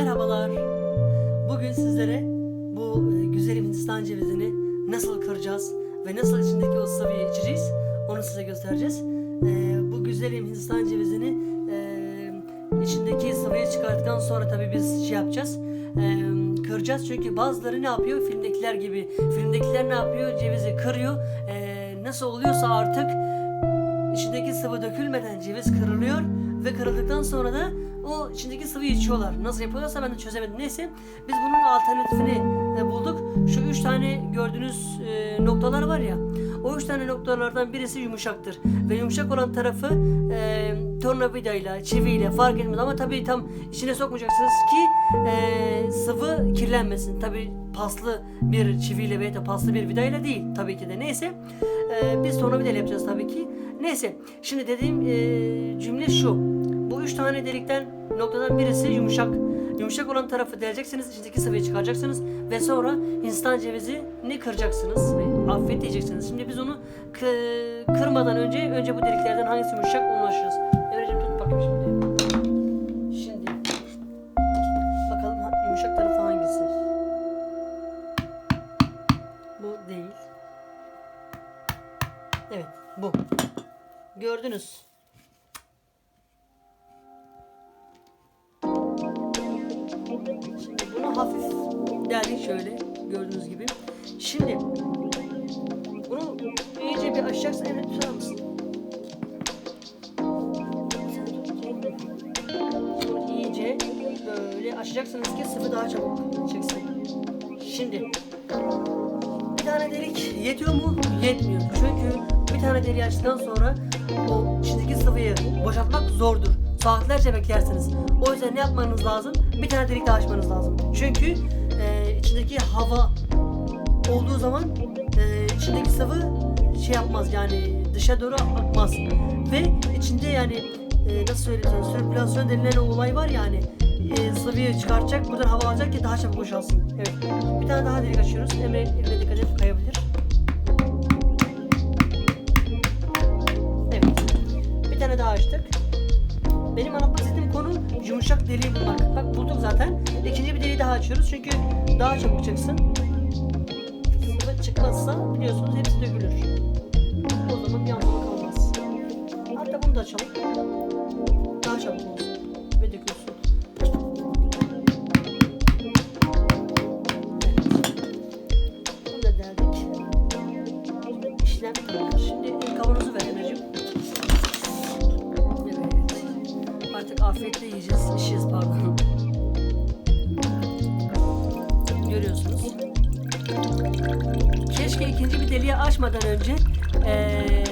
Merhabalar. Bugün sizlere bu e, güzelim Hindistan cevizini nasıl kıracağız ve nasıl içindeki o sıvıyı içeceğiz onu size göstereceğiz. E, bu güzelim Hindistan cevizini e, içindeki sıvıyı çıkarttıktan sonra tabii biz şey yapacağız. Kıracağız çünkü bazıları ne yapıyor? Filmdekiler gibi. Filmdekiler ne yapıyor? Cevizi kırıyor. Nasıl oluyorsa artık içindeki sıvı dökülmeden ceviz kırılıyor ve kırıldıktan sonra da o içindeki sıvıyı içiyorlar. Nasıl yapıyorlarsa ben de çözemedim. Neyse biz bunun alternatifini e, bulduk. Şu üç tane gördüğünüz e, noktalar var ya. O üç tane noktalardan birisi yumuşaktır. Ve yumuşak olan tarafı e, tornavidayla, çiviyle fark etmez. Ama tabii tam içine sokmayacaksınız ki e, sıvı kirlenmesin. Tabii paslı bir çiviyle veya da paslı bir vidayla değil tabii ki de. Neyse e, biz tornavidayla yapacağız tabii ki. Neyse şimdi dediğim e, cümle şu. Üç tane delikten noktadan birisi yumuşak. Yumuşak olan tarafı deleceksiniz, içindeki sıvıyı çıkaracaksınız ve sonra Hindistan cevizini kıracaksınız ve afiyet diyeceksiniz. Şimdi biz onu kı- kırmadan önce önce bu deliklerden hangisi yumuşak onu açacağız. Emre'cim tut bakayım şimdi. Şimdi bakalım yumuşak tarafı hangisi? Bu değil. Evet, bu. Gördünüz. Bunu hafif deldik şöyle gördüğünüz gibi. Şimdi bunu iyice bir açacaksın. Evet tutar mısın? Bunu iyice böyle açacaksınız ki sıvı daha çabuk çıksın. Şimdi bir tane delik yetiyor mu? Yetmiyor. Çünkü bir tane deliği açtıktan sonra o içindeki sıvıyı boşaltmak zordur. Saatlerce beklersiniz. O yüzden ne yapmanız lazım? Bir tane delik daha açmanız lazım. Çünkü e, içindeki hava olduğu zaman e, içindeki sıvı şey yapmaz yani dışa doğru akmaz. Ve içinde yani e, nasıl söyleyeyim sana sirkülasyon denilen olay var yani e, sıvıyı çıkartacak buradan hava alacak ki daha çabuk boşalsın. Evet. Bir tane daha delik açıyoruz. Emre eline dikkat et kayabilir. Evet. Bir tane daha açtık. Yumuşak deliği bulmak. Bak bulduk zaten. İkinci bir deliği daha açıyoruz çünkü daha çabuk çıksın. Sıvı çıkmazsa biliyorsunuz hepsi dökülür. O zaman bir anlamı kalmaz. Hatta bunu da açalım. Yiyeceğiz, pardon. Görüyorsunuz. Keşke ikinci bir deliği açmadan önce eee,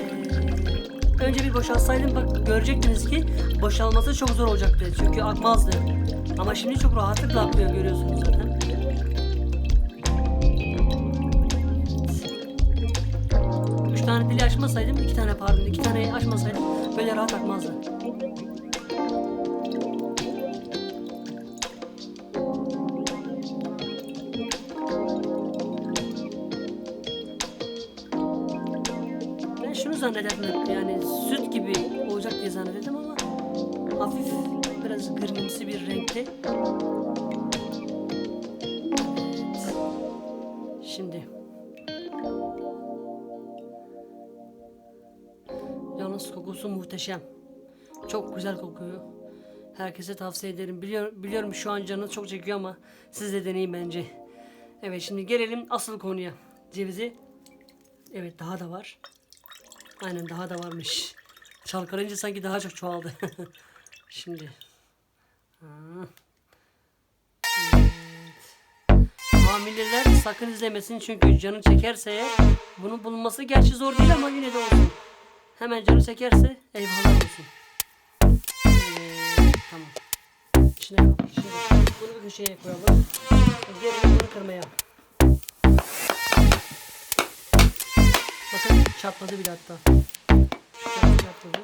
önce bir boşaltsaydım bak görecektiniz ki boşalması çok zor olacaktı çünkü akmazdı. Ama şimdi çok rahatlıkla akıyor görüyorsunuz zaten. Üç tane dili açmasaydım, iki tane pardon, iki tane açmasaydım böyle rahat akmazdı. Zannederdim yani süt gibi olacak diye zannederdim ama hafif biraz gırgımsı bir renkte. Şimdi Yalnız kokusu muhteşem. Çok güzel kokuyor. Herkese tavsiye ederim. Biliyor, biliyorum şu an canınız çok çekiyor ama siz de deneyin bence. Evet şimdi gelelim asıl konuya. Cevizi. Evet daha da var. Aynen daha da varmış. Çalkalayınca sanki daha çok çoğaldı. şimdi. Evet. Sakın izlemesin çünkü canı çekerse eğer bunun bulunması gerçi zor değil ama yine de olsun. Hemen canı çekerse eyvallah olsun. Evet, tamam. İçine. Şimdi bunu bir köşeye koyalım. Gelelim bunu kırmaya. Bakın çatladı bile hatta. Çatladı,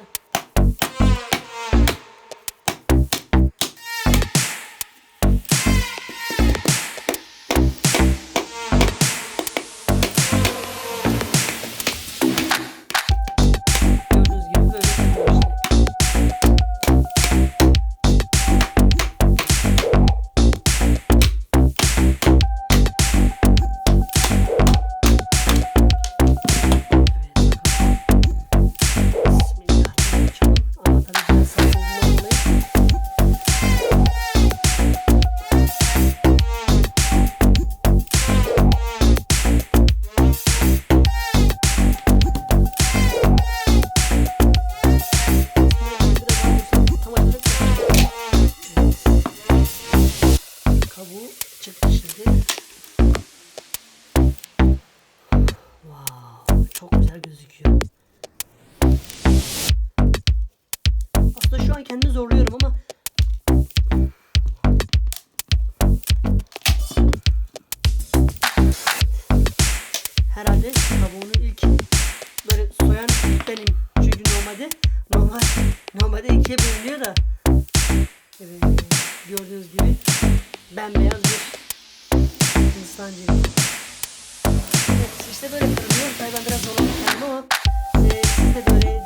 Güzel gözüküyor. Aslında şu an kendimi zorluyorum ama herhalde kabuğunu ilk böyle soyan benim. Çünkü normalde normal normalde ikiye bölünüyor da evet, gördüğünüz gibi bembeyaz bir Hindistan cevizi. İşte böyle yapıyorum. Hayvanlara zorlanırken ne olur? Ee, işte böyle